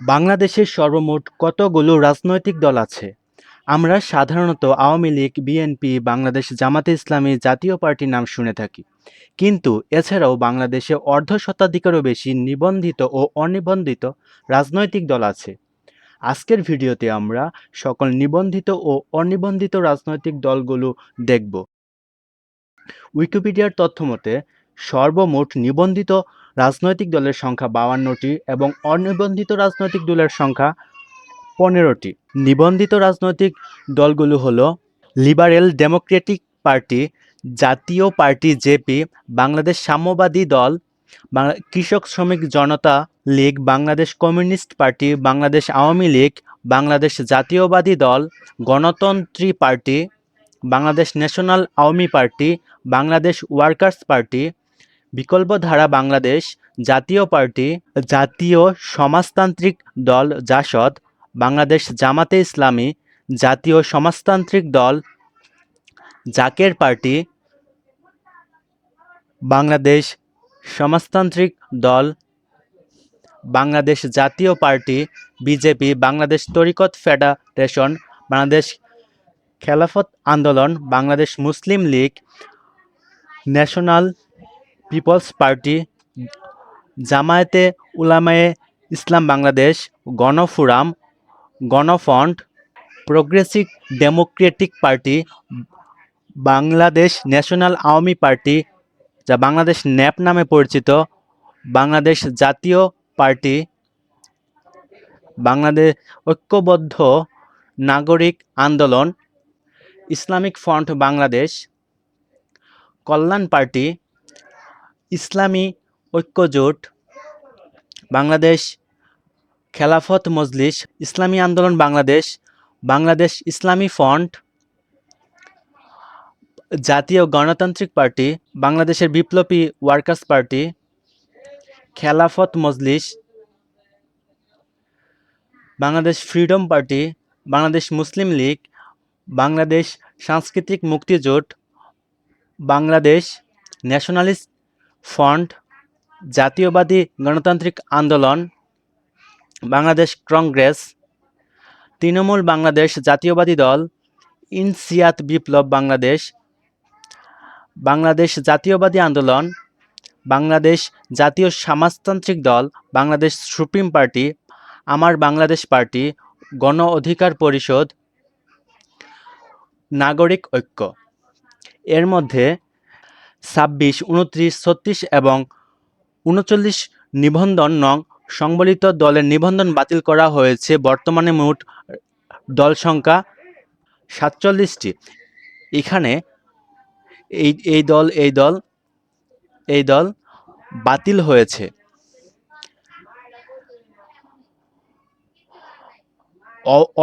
বাংলাদেশের সর্বমোট কতগুলো রাজনৈতিক দল আছে? আমরা সাধারণত আওয়ামী লীগ, বিএনপি, বাংলাদেশ জামাতে ইসলামী জাতীয় পার্টির নাম শুনে থাকি। কিন্তু এছাড়াও বাংলাদেশে অর্ধ শতাধিকেরও বেশি নিবন্ধিত ও অনিবন্ধিত রাজনৈতিক দল আছে। আজকের ভিডিওতে আমরা সকল নিবন্ধিত ও অনিবন্ধিত রাজনৈতিক দলগুলো দেখব। উইকিপিডিয়ার তথ্যমতে সর্বমোট নিবন্ধিত রাজনৈতিক দলের সংখ্যা বাউান্নটি এবং অনিবন্ধিত রাজনৈতিক দলের সংখ্যা পনেরোটি। নিবন্ধিত রাজনৈতিক দলগুলো হলো liberal democratic party, Jatiya party J P, Bangladesh Samyabadi Dal Krishak Sramik Janata league, Bangladesh communist party, Bangladesh Awami league, Bangladesh Jatiyatabadi Dal, Ganatantri party, Bangladesh national Awami party, Bangladesh workers party Bikalpadhara Bangladesh Jatiya party, Jatiya সমাজতান্ত্রিক দল জাসদ, বাংলাদেশ জামাতে ইসলামী, জাতীয় সমাজতান্ত্রিক দল Zaker party, Bangladesh সমাজতান্ত্রিক দল, Bangladesh Jatiya party, BJP, Bangladesh তরিকত federation, Bangladesh Khelafat Andolan, Bangladesh Muslim league, national peoples party Jamiate Ulamaye Islam Bangladesh, Ganaforum, Ganafront progressive democratic party Bangladesh national Awami party যা বাংলাদেশ ন্যাপ নামে পরিচিত, Bangladesh Jatiya party, Bangladesh Oikyabaddha Nagorik Andolan, Islamic front Bangladesh, Kalyan party Islami Oikyajote, Bangladesh Khelafat Majlis, ইসলামী আন্দোলন বাংলাদেশ বাংলাদেশ ইসলামী front, জাতীয় গণতান্ত্রিক party, বাংলাদেশের বিপ্লবী Workers Party, Khelafat Majlis, Bangladesh Freedom Party, Bangladesh Muslim League, Bangladesh সাংস্কৃতিক Muktijot, Bangladesh nationalist front জাতীয়বাদী গণতান্ত্রিক আন্দোলন, বাংলাদেশ কংগ্রেস, তৃণমূল বাংলাদেশ জাতীয়বাদী দল, ইনসিয়াত বিপ্লব বাংলাদেশ বাংলাদেশ জাতীয়বাদী আন্দোলন, বাংলাদেশ জাতীয় সমাজতান্ত্রিক দল, বাংলাদেশ সুপ্রিম পার্টি, আমার বাংলাদেশ পার্টি, গণ অধিকার পরিষদ, নাগরিক ঐক্য। এর মধ্যে ছাব্বিশ, উনত্রিশ, ছত্রিশ এবং উনচল্লিশ নিবন্ধন নং সংবলিত দলের নিবন্ধন বাতিল করা হয়েছে। বর্তমানে মোট দল সংখ্যা সাতচল্লিশটি। এখানে এই এই দল এই দল এই দল বাতিল হয়েছে।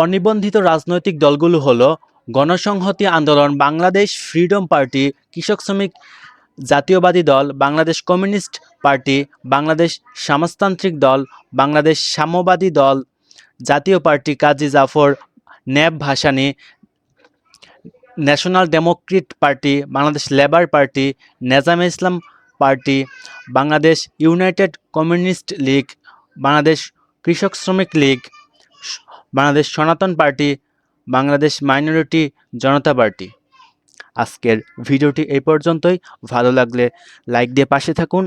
অনিবন্ধিত রাজনৈতিক দলগুলো হলো গণসংহতি আন্দোলন, বাংলাদেশ ফ্রিডম পার্টি, কৃষক শ্রমিক জাতীয়বাদী দল, বাংলাদেশ কমিউনিস্ট পার্টি, বাংলাদেশ সমাজতান্ত্রিক দল, Bangladesh Samyabadi Dal, Jatiya party Kazi Zafar NAP Bhashani, national democrat party, Bangladesh labour party, Nezame Islam party, Bangladesh united communist league, Bangladesh Krishak Sramik league, Bangladesh Sanatan party Bangladesh minority Janata party. আজকের ভিডিওটি এই পর্যন্তই। ভালো লাগলে like দিয়ে পাশে থাকুন।